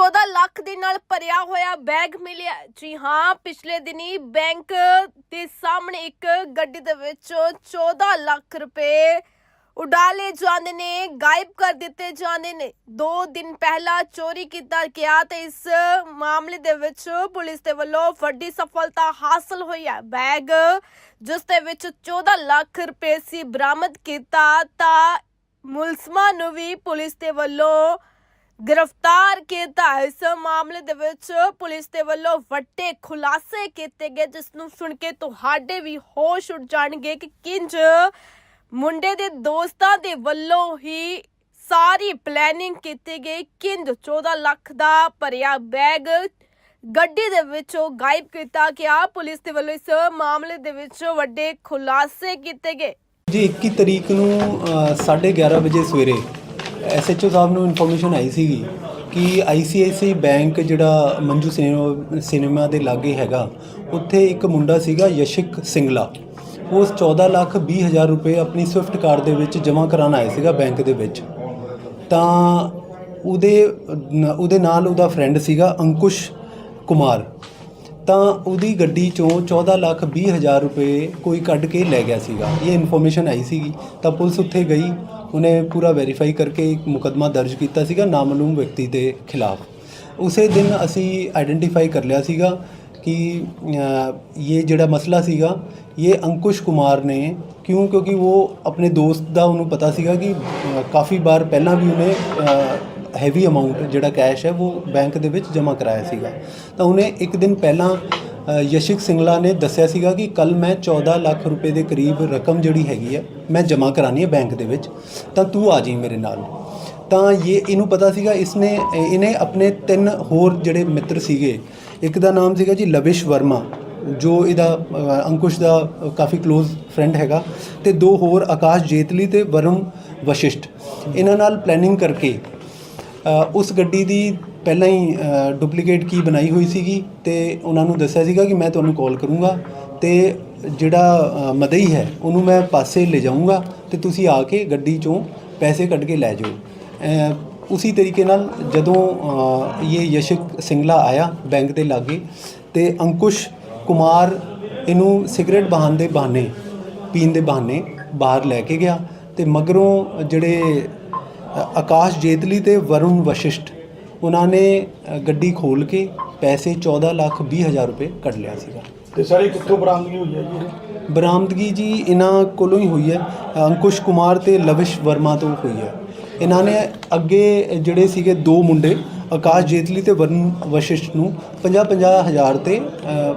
14 ਲੱਖ ਦੇ ਨਾਲ ਭਰਿਆ ਹੋਇਆ ਬੈਗ ਮਿਲਿਆ। ਜੀ ਹਾਂ, ਪਿਛਲੇ ਦਿਨੀ ਬੈਂਕ ਦੇ ਸਾਹਮਣੇ ਇੱਕ ਗੱਡੀ ਦੇ ਵਿੱਚ 14 ਲੱਖ ਰੁਪਏ ਉਡਾਲੇ ਜਾਂਦੇ ਨੇ, ਗਾਇਬ ਕਰ ਦਿੱਤੇ ਜਾਂਦੇ ਨੇ। 2 ਦਿਨ ਪਹਿਲਾਂ ਚੋਰੀ ਕੀਤਾ ਗਿਆ ਤੇ ਇਸ ਮਾਮਲੇ ਦੇ ਵਿੱਚ ਪੁਲਿਸ ਦੇ ਵੱਲੋਂ ਵੱਡੀ ਸਫਲਤਾ ਹਾਸਲ ਹੋਈ ਹੈ। ਬੈਗ ਜਿਸ ਦੇ ਵਿੱਚ 14 ਲੱਖ ਰੁਪਏ ਸੀ ਬਰਾਮਦ ਕੀਤਾ, ਤਾਂ ਮੁਲਜ਼ਮਾਂ ਨੂੰ ਵੀ ਪੁਲਿਸ ਦੇ ਵੱਲੋਂ ਗ੍ਰਿਫਤਾਰ ਕੀਤਾ ਇਸ ਮਾਮਲੇ ਦੇ ਵਿੱਚ ਪੁਲਿਸ ਦੇ ਵੱਲੋਂ ਵੱਡੇ ਖੁਲਾਸੇ ਕੀਤੇ ਗਏ ਜਿਸ ਨੂੰ ਸੁਣ ਕੇ ਤੁਹਾਡੇ ਵੀ ਹੋਸ਼ ਉੱਡ ਜਾਣਗੇ ਕਿ ਕਿੰਜ ਮੁੰਡੇ ਦੇ ਦੋਸਤਾਂ ਦੇ ਵੱਲੋਂ ਹੀ ਸਾਰੀ ਪਲੈਨਿੰਗ ਕੀਤੀ ਗਈ। ਕਿੰਜ 14 ਲੱਖ ਦਾ ਭਰਿਆ ਬੈਗ ਗੱਡੀ ਦੇ ਵਿੱਚੋਂ ਗਾਇਬ ਕੀਤਾ ਗਿਆ ਪੁਲਿਸ ਦੇ ਵੱਲੋਂ ਇਸ ਮਾਮਲੇ ਦੇ ਵਿੱਚ ਵੱਡੇ ਖੁਲਾਸੇ ਕੀਤੇ ਗਏ। ਜੀ 21 ਤਰੀਕ ਨੂੰ ਅ, 11:30 ਵਜੇ ਸਵੇਰੇ ਐਸਐਚਓ ਸਾਹਿਬ ਨੂੰ ਇਨਫੋਰਮੇਸ਼ਨ ਆਈ ਸੀਗੀ ਕਿ ਆਈਸੀਆਈਸੀ ਬੈਂਕ ਜਿਹੜਾ ਮੰਜੂ ਸਿਨੇਮਾ ਸਿਨੇਮਾ ਦੇ ਲਾਗੇ ਹੈਗਾ, ਉੱਥੇ ਇੱਕ ਮੁੰਡਾ ਸੀਗਾ ਯਸ਼ਿਕ ਸਿੰਗਲਾ। ਉਹ 14 ਲੱਖ 20 ਹਜ਼ਾਰ ਰੁਪਏ ਆਪਣੀ ਸਵਿਫਟ ਕਾਰ ਦੇ ਵਿੱਚ ਜਮ੍ਹਾਂ ਕਰਾਉਣ ਆਇਆ ਸੀਗਾ ਬੈਂਕ ਦੇ ਵਿੱਚ। ਤਾਂ ਉਹਦੇ ਉਹਦੇ ਨਾਲ ਉਹਦਾ ਫਰੈਂਡ ਸੀਗਾ ਅੰਕੁਸ਼ ਕੁਮਾਰ। ਤਾਂ ਉਹਦੀ ਗੱਡੀ ਚੋਂ 14 ਲੱਖ 20 ਹਜ਼ਾਰ ਰੁਪਏ ਕੋਈ ਕੱਢ ਕੇ ਲੈ ਗਿਆ ਸੀਗਾ। ਇਹ ਇਨਫੋਰਮੇਸ਼ਨ ਆਈ ਸੀਗੀ। ਤਾਂ ਪੁਲਿਸ ਉੱਥੇ ਗਈ। ਉਹਨੇ ਪੂਰਾ ਵੈਰੀਫਾਈ ਕਰਕੇ ਇੱਕ ਮੁਕੱਦਮਾ ਦਰਜ ਕੀਤਾ ਸੀਗਾ ਨਾਮਲੂਮ ਵਿਅਕਤੀ ਦੇ ਖਿਲਾਫ। ਉਸੇ ਦਿਨ ਅਸੀਂ ਆਇਡੈਂਟੀਫਾਈ ਕਰ ਲਿਆ ਸੀਗਾ ਕਿ ਇਹ ਜਿਹੜਾ ਮਸਲਾ ਸੀਗਾ, ਇਹ ਅੰਕੁਸ਼ ਕੁਮਾਰ ਨੇ ਕਿਉਂ? ਕਿਉਂਕਿ ਉਹ ਆਪਣੇ ਦੋਸਤ ਦਾ ਉਹਨੂੰ ਪਤਾ ਸੀਗਾ ਕਿ ਕਾਫੀ ਵਾਰ ਪਹਿਲਾਂ ਵੀ ਉਹਨੇ ਹੈਵੀ ਅਮਾਉਂਟ ਜਿਹੜਾ ਕੈਸ਼ ਹੈ ਉਹ ਬੈਂਕ ਦੇ ਵਿੱਚ ਜਮ੍ਹਾਂ ਕਰਾਇਆ ਸੀਗਾ। ਤਾਂ ਉਹਨੇ ਇੱਕ ਦਿਨ ਪਹਿਲਾਂ ਅ, ਯਸ਼ਿਕ ਸਿੰਗਲਾ ਨੇ ਦੱਸਿਆ ਸੀਗਾ ਕਿ ਕੱਲ ਮੈਂ 14 ਲੱਖ ਰੁਪਏ ਦੇ ਕਰੀਬ ਰਕਮ ਜਿਹੜੀ ਹੈਗੀ ਹੈ ਮੈਂ ਜਮ੍ਹਾਂ ਕਰਾਣੀ ਹੈ ਬੈਂਕ ਦੇ ਵਿੱਚ। ਤਾਂ ਤੂੰ ਆ ਜੀ ਮੇਰੇ ਨਾਲ। ਤਾਂ ਇਹ ਇਹਨੂੰ ਪਤਾ ਸੀਗਾ ਇਸਨੇ ਇਹਨੇ ਆਪਣੇ ਤਿੰਨ ਹੋਰ ਜਿਹੜੇ ਮਿੱਤਰ ਸੀਗੇ ਇੱਕ ਦਾ ਨਾਮ ਸੀਗਾ ਜੀ ਲਵਿਸ਼ ਵਰਮਾ ਜੋ ਇਹਦਾ ਅੰਕੁਸ਼ ਦਾ ਕਾਫੀ ক্লোਜ਼ ਫਰੈਂਡ ਹੈਗਾ ਤੇ ਦੋ ਹੋਰ ਆਕਾਸ਼ ਜੇਤਲੀ ਤੇ ਵਰਮ ਵਸ਼ਿਸ਼ਟ। ਇਹਨਾਂ ਨਾਲ ਪਲੈਨਿੰਗ ਕਰਕੇ ਉਸ ਗੱਡੀ ਦੀ ਪਹਿਲਾਂ ਹੀ ਡੁਪਲੀਕੇਟ ਕੀ ਬਣਾਈ ਹੋਈ ਸੀਗੀ ਤੇ ਉਹਨਾਂ ਨੂੰ ਦੱਸਿਆ ਸੀਗਾ ਕਿ ਮੈਂ ਤੁਹਾਨੂੰ ਕਾਲ ਕਰੂੰਗਾ ਤੇ ਜਿਹੜਾ ਮਦਈ ਹੈ ਉਹਨੂੰ ਮੈਂ ਪਾਸੇ ਲੈ ਜਾਊਂਗਾ ਤੇ ਤੁਸੀਂ ਆ ਕੇ ਗੱਡੀ ਚੋਂ ਪੈਸੇ ਕੱਢ ਕੇ ਲੈ ਜਾਓ। ਅ, ਉਸੇ ਤਰੀਕੇ ਨਾਲ ਜਦੋਂ ਇਹ ਯਸ਼ਕ ਸਿੰਗਲਾ ਆਇਆ ਬੈਂਕ ਦੇ ਲਾਗੇ ਤੇ ਅੰਕੁਸ਼ ਕੁਮਾਰ ਇਹਨੂੰ ਸਿਗਰਟ ਬਹਾਨ ਦੇ ਬਹਾਨੇ ਪੀਣ ਦੇ ਬਹਾਨੇ ਬਾਹਰ ਲੈ ਕੇ ਗਿਆ ਤੇ ਮਗਰੋਂ ਜਿਹੜੇ ਆਕਾਸ਼ ਜੇਤਲੀ ਤੇ ਵਰੁਣ ਵਸ਼ਿਸ਼ਟ। ਉਹਨਾਂ ਨੇ ਗੱਡੀ ਖੋਲ ਕੇ ਪੈਸੇ 14 ਲੱਖ 20 ਹਜ਼ਾਰ ਰੁਪਏ ਕੱਢ ਲਿਆ ਸੀਗਾ। ਤੇ ਸਾਰੇ ਕਿੱਥੋਂ ਬਰਾਮਦਗੀ ਹੋਈ ਹੈ ਜੀ ਇਹ? ਬਰਾਮਦਗੀ ਜੀ ਇਹਨਾਂ ਕੋਲੋਂ ਹੀ ਹੋਈ ਹੈ। ਅੰਕੁਸ਼ ਕੁਮਾਰ ਤੇ ਲਵਿਸ਼ ਵਰਮਾ ਤੋਂ ਹੋਈ ਹੈ। ਇਹਨਾਂ ਨੇ ਅੱਗੇ ਜਿਹੜੇ ਸੀਗੇ ਦੋ ਮੁੰਡੇ ਆਕਾਸ਼ ਜੇਤਲੀ ਤੇ ਵਰਨ ਵਸ਼ਿਸ਼ਟ ਨੂੰ 50-50 ਹਜ਼ਾਰ ਤੇ ਅ,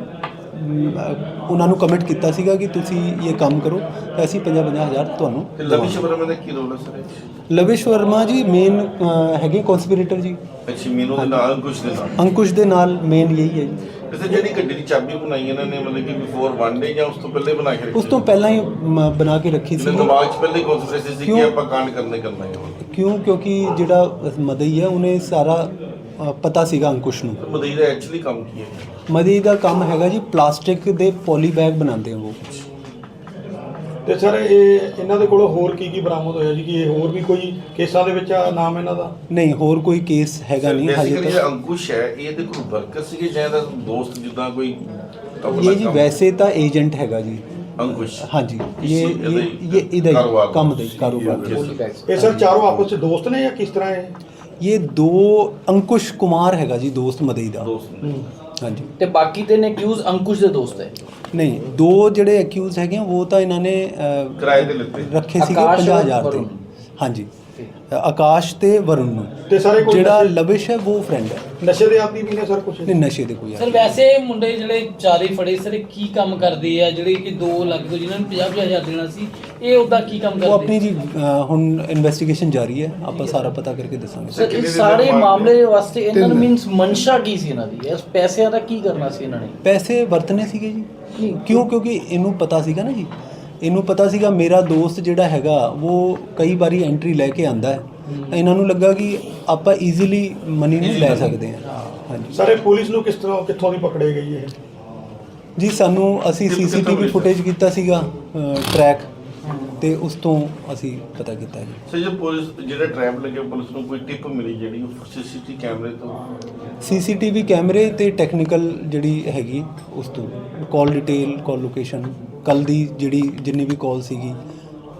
ਉਹਨਾਂ ਨੂੰ ਕਮਿਟ ਕੀਤਾ ਸੀਗਾ ਕਿ ਤੁਸੀਂ ਇਹ ਕੰਮ ਕਰੋ ਤੇ ਅਸੀਂ 50-50 ਹਜ਼ਾਰ ਤੁਹਾਨੂੰ ਤੇ ਲਵਿਸ਼ ਵਰਮਾ ਦਾ ਕੀ ਰੋਲ ਹੈ ਸਰ? ਲਵਿਸ਼ ਵਰਮਾ ਜੀ ਮੇਨ ਹੈਗੇ ਕਨਸਪੀਰੇਟਰ ਜੀ। ਅੱਛਾ ਮੀਨੂ ਦੇ ਨਾਲ ਕੁਝ ਦੇ ਨਾਲ। ਅੰਕੁਸ਼ ਦੇ ਨਾਲ ਮੇਨ ਯਹੀ ਹੈ ਜੀ। ਵੈਸੇ ਜਿਹੜੀ ਗੱਡੀ ਦੀ ਚਾਬੀ ਬਣਾਈ ਇਹਨਾਂ ਨੇ ਮਤਲਬ ਕਿ ਬਿਫੋਰ ਵਨ ਡੇ ਜਾਂ ਉਸ ਤੋਂ ਪਹਿਲੇ ਬਣਾ ਕੇ ਰੱਖੀ ਉਸ ਤੋਂ ਪਹਿਲਾਂ ਹੀ ਬਣਾ ਕੇ ਰੱਖੀ ਸੀ। ਦਿਮਾਗ 'ਚ ਪਹਿਲੇ ਕਨਸੈਪਟ ਸੀ ਕਿ? ਆਪਾਂ ਕਾਂਡ ਕਰਨੇ ਕਰਨਾ ਹੈ ਕਿਉਂ? ਕਿਉਂਕਿ ਜਿਹੜਾ ਮਦਈ ਹੈ ਉਹਨੇ ਸਾਰਾ ਪਤਾ ਸੀਗਾ ਅੰਕੁਸ਼ ਨੂੰ। ਮਦਈ ਦਾ ਐਕਚੁਅਲੀ ਕੰਮ ਕੀ ਹੈ? ਮਦਈ ਦਾ ਕੰਮ ਹੈਗਾ ਜੀ ਪਲਾਸਟਿਕ ਦੇ ਪੋਲੀ ਬੈਗ ਬਣਾਉਂਦੇ ਆ ਉਹ। ਤੇ ਸਰ ਇਹ ਇਹਨਾਂ ਦੇ ਕੋਲੋਂ ਹੋਰ ਕੀ ਕੀ ਬਰਾਮਦ ਹੋਇਆ ਜੀ? ਕਿ ਇਹ ਹੋਰ ਵੀ ਕੋਈ ਕੇਸਾਂ ਦੇ ਵਿੱਚ ਆ ਨਾਮ ਇਹਨਾਂ ਦਾ? ਨਹੀਂ ਹੋਰ ਕੋਈ ਕੇਸ ਹੈਗਾ ਨਹੀਂ ਹਜੇ ਤੱਕ। ਜਿਹੜਾ ਅੰਕੁਸ਼ ਹੈ ਇਹ ਇਹਦੇ ਕੋਲ ਵਰਕਰ ਸੀਗੇ ਜਾਂ ਇਹਦਾ ਦੋਸਤ ਜਿੱਦਾਂ ਕੋਈ ਆਪਣਾ ਇਹ ਜੀ ਕੰਮ- ਵੈਸੇ ਤਾਂ ਏਜੰਟ ਹੈਗਾ ਜੀ। ਅੰਕੁਸ਼। ਹਾਂਜੀ ਇਹ ਇਹਦਾ ਇਹ ਹੀ ਇਹਦਾ ਕਾਰੋਬਾਰ ਕੰਮ ਦਾ ਹੀ ਕਾਰੋਬਾਰ. ਇਹ ਸਰ ਚਾਰੋਂ ਆਪਸ ਵਿੱਚ ਦੋਸਤ ਨੇ ਜਾਂ ਕਿਸ ਤਰ੍ਹਾਂ ਇਹ? ਇਹ ਦੋ ਅੰਕੁਸ਼ ਕੁਮਾਰ ਹੈਗਾ ਜੀ ਦੋਸਤ ਮਦਈ ਦਾ। ਹਾਂਜੀ। ਤੇ ਬਾਕੀ ਤਿੰਨ ਅਕਿਊਜ਼ ਅੰਕੁਸ਼ ਦੇ ਦੋਸਤ ਹੈ। ਨਹੀਂ ਦੋ ਜਿਹੜੇ ਅਕਿਊਜ਼ ਹੈਗੇ ਆ, ਉਹ ਤਾਂ ਇਹਨਾਂ ਨੇ ਅ, ਕਿਰਾਏ ਤੇ ਲਿੱਤੇ। ਰੱਖੇ ਸੀਗੇ ਆਕਾਸ਼ 50000 ਤੇ। ਵਰੁਣ। ਹਾਂਜੀ। ਆਕਾਸ਼ ਤੇ ਵਰੁਣ ਨੂੰ। ਤੇ ਸਾਰੇ ਕੋਈ ਜਿਹੜਾ ਲਵਿਸ਼ ਹੈ ਉਹ ਫਰੈਂਡ ਹੈ। ਨਸ਼ੇ ਦੇ ਆਦੀ ਵੀ ਨੇ ਸਰ ਕੁਝ ਨਹੀਂ ਨਸ਼ੇ ਦੇ ਕੋਈ ਸਰ ਵੈਸੇ ਮੁੰਡੇ ਜਿਹੜੇ ਚਾਰੇ ਫੜੇ ਸਰ ਇਹ ਕੀ ਕੰਮ ਕਰਦੇ ਆ? ਜਿਹੜੇ ਕਿ 2 ਲੱਖ ਤੋਂ ਜਿਨ੍ਹਾਂ ਨੂੰ 50 ਹਜ਼ਾਰ ਦੇਣਾ ਸੀ ਇਹ ਉਹਦਾ ਕੀ ਕੰਮ ਉਹ ਕਰਦੇ? ਆਪਣੀ ਜੀ ਅ, ਹੁਣ ਇਨਵੈਸਟੀਗੇਸ਼ਨ ਜਾਰੀ ਹੈ। ਆਪਾਂ ਸਾਰਾ ਪਤਾ ਕਰਕੇ ਦੱਸਾਂਗੇ। ਸਰ ਦਾ ਸਾਰੇ ਮਾਮਲੇ ਵਾਸਤੇ ਇਹਨਾਂ ਨੂੰ ਮੀਨਸ ਮਨਸ਼ਾ ਕੀ ਸੀ ਇਹਨਾਂ ਦੀ? ਇਸ ਪੈਸਿਆਂ ਦਾ ਕੀ ਕਰਨਾ ਸੀ ਇਹਨਾਂ ਨੇ? ਪੈਸੇ ਵਰਤਨੇ ਸੀਗੇ ਜੀ। ਕਿਉਂ? ਕਿਉਂਕਿ ਇਹਨੂੰ ਪਤਾ ਸੀਗਾ ਨਾ ਜੀ। ਇਹਨੂੰ ਪਤਾ ਸੀਗਾ ਮੇਰਾ ਦੋਸਤ ਜਿਹੜਾ ਹੈਗਾ ਉਹ ਕਈ ਵਾਰੀ ਐਂਟਰੀ ਲੈ ਕੇ ਆਂਦਾ ਹੈ। ਤਾਂ ਇਹਨਾਂ ਨੂੰ ਲੱਗਾ ਕਿ ਆਪਾਂ ਈਜ਼ੀਲੀ ਮਨੀ ਨੂੰ ਲੈ ਸਕਦੇ ਹਾਂ। ਹਾਂਜੀ। ਸਾਰੇ ਪੁਲਿਸ ਨੂੰ ਕਿਸ ਤਰ੍ਹਾਂ ਕਿੱਥੋਂ ਦੀ ਪਕੜੇ ਗਈ ਇਹ? ਜੀ ਸਾਨੂੰ ਅਸੀਂ ਸੀਸੀਟੀਵੀ? ਫੁਟੇਜ ਕੀਤਾ ਸੀਗਾ ਟਰੈਕ ਤੇ ਉਸ ਤੋਂ ਅਸੀਂ ਪਤਾ ਕੀਤਾ ਜੀ। ਸਰ ਜੇ ਪੁਲਿਸ ਜਿਹੜੇ ਟ੍ਰੈਪ ਲੱਗੇ ਪੁਲਿਸ ਨੂੰ ਕੋਈ ਟਿਪ ਮਿਲੀ ਜਿਹੜੀ ਉਹ ਸੀਸੀਟੀਵੀ ਕੈਮਰੇ ਤੋਂ? ਸੀਸੀਟੀਵੀ ਕੈਮਰੇ ਤੇ ਟੈਕਨੀਕਲ ਜਿਹੜੀ ਹੈਗੀ ਉਸ ਤੋਂ। ਕਾਲ ਡਿਟੇਲ ਕਾਲ ਲੋਕੇਸ਼ਨ ਕੱਲ ਦੀ ਜਿਹੜੀ ਜਿੰਨੀ ਵੀ ਕਾਲ ਸੀਗੀ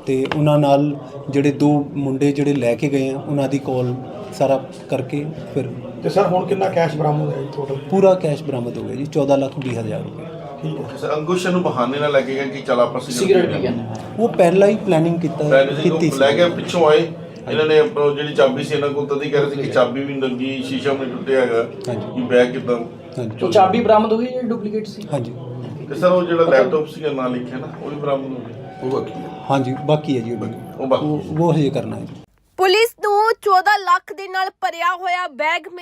ਤੇ ਉਹਨਾਂ ਨਾਲ ਜਿਹੜੇ ਦੋ ਮੁੰਡੇ ਜਿਹੜੇ ਲੈ ਕੇ ਗਏ ਆ ਉਹਨਾਂ ਦੀ ਕਾਲ ਸਾਰਾ ਕਰਕੇ ਫਿਰ ਤੇ ਸਰ ਹੁਣ ਕਿੰਨਾ ਕੈਸ਼ ਬਰਾਮਦ ਹੋਇਆ ਜੀ ਟੋਟਲ ਪੂਰਾ ਕੈਸ਼ ਬਰਾਮਦ ਹੋ ਗਿਆ ਜੀ 14 ਲੱਖ 20 ਹਜ਼ਾਰ ਰੁਪਏ। ਠੀਕ ਹੈ। ਸਰ ਅੰਕੁਸ਼ ਨੂੰ ਬਹਾਨੇ ਨਾਲ ਲੱਗੇਗਾ ਕਿ ਚਲ ਆਪਾਂ ਸਿਗਰਟ ਪੀ ਗਏ ਉਹ ਪਹਿਲਾਂ ਹੀ ਪਲੈਨਿੰਗ ਕੀਤਾ ਸੀ ਕੀਤੀ ਉਹ ਲੈ ਕੇ ਪਿੱਛੋਂ ਆਏ ਇਹਨਾਂ ਨੇ ਜਿਹੜੀ ਚਾਬੀ ਸੀ ਇਹਨਾਂ ਕੋਲ ਤਦ ਹੀ ਕਹਿ ਰਹੇ ਸੀ ਕਿ ਚਾਬੀ ਵੀ ਨਹੀਂ ਲੱਗੀ ਸ਼ੀਸ਼ਾ ਵੀ ਟੁੱਟਿਆ ਹੈਗਾ ਹਾਂਜੀ। ਕਿ ਬੈਗ ਕਿਦਾਂ? ਹਾਂਜੀ। ਉਹ ਚਾਬੀ ਬਰਾਮਦ ਹੋ ਗਈ ਜਾਂ ਡੁਪਲੀਕੇਟ ਸੀ? ਹਾਂਜੀ। ਤੇ ਸਰ ਉਹ ਜਿਹੜਾ ਲੈਪਟਾਪ ਸੀਗਾ ਨਾਲ ਲਿਖਿਆ ਨਾ ਉਹ ਵੀ ਬਰਾਮਦ ਹੋ ਗਿਆ। ਉਹ ਬਾਕੀ ਹੈ। ਹਾਂਜੀ ਬਾਕੀ ਹੈ ਜੀ ਉਹ ਉਹ ਬਾਕੀ ਉਹ ਉਹ ਹਜੇ ਕਰਨਾ ਹੈ। ਜੀ ਪੁਲਿਸ ਨੂੰ 14 ਲੱਖ ਦੇ ਨਾਲ ਭਰਿਆ ਹੋਇਆ ਬੈਗ ਮਿਲਿਆ।